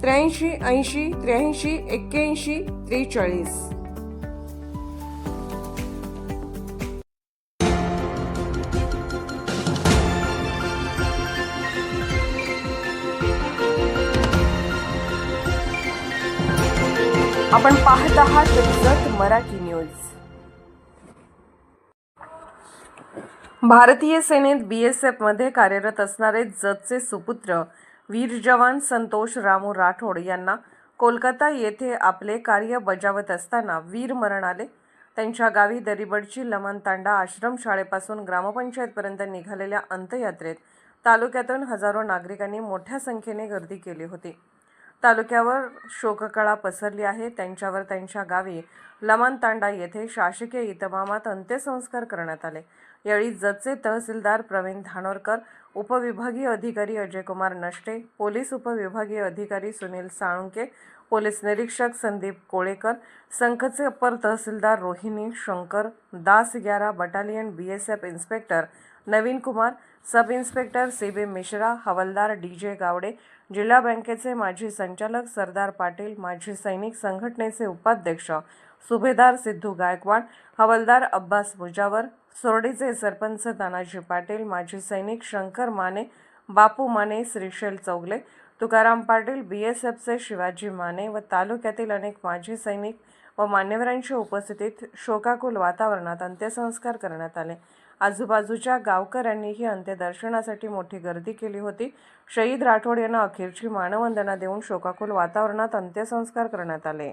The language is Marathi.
त्र्याऐंशी ऐंशी त्र्याऐंशी एक्क्याऐंशी त्रेचाळीस. आपण पाहत आहात जत मराठी न्यूज. भारतीय सेनेत बीएसएफमध्ये कार्यरत असणारे जतचे सुपुत्र वीर जवान संतोष रामू राठोड यांना कोलकाता येथे आपले कार्य बजावत असताना वीर मरण आले. त्यांच्या गावी दरिबडची लमनतांडा आश्रमशाळेपासून ग्रामपंचायतपर्यंत निघालेल्या अंत्ययात्रेत तालुक्यातून हजारो नागरिकांनी मोठ्या संख्येने गर्दी केली होती. तालुक्यावर शोककळा पसरली आहे. त्यांच्यावर त्यांच्या गावी लमनतांडा येथे शासकीय इतमामात अंत्यसंस्कार करण्यात आले. यावेळी जतचे तहसीलदार प्रवीण धानोरकर उपविभागीय अधिकारी अजयकुमार नष्टे पोलीस उपविभागीय अधिकारी सुनील साळुंके पोलीस निरीक्षक संदीप कोळेकर संखचे अप्पर तहसीलदार रोहिणी शंकर दास ग्यारा battalion B S F inspector Naveen Kumar sub inspector C B Mishra havaldar D J Gawade जिल्हा बँकेचे माजी संचालक सरदार पाटील माजी सैनिक संघटनेचे उपाध्यक्ष सुभेदार सिद्धू गायकवाड हवालदार अब्बास मुजावर सोरडीचे सरपंच तानाजी पाटील माजी सैनिक शंकर माने बापू माने श्रीशैल चौगले तुकाराम पाटील बी एस एफचे शिवाजी माने व तालुक्यातील अनेक माजी सैनिक व मान्यवरांच्या उपस्थितीत शोकाकुल वातावरणात अंत्यसंस्कार करण्यात आले. आजूबाजूच्या गावकऱ्यांनीही अंत्यदर्शनासाठी मोठी गर्दी केली होती. शहीद राठोड यांना अखेरची मानवंदना देऊन शोकाकुल वातावरणात अंत्यसंस्कार करण्यात आले.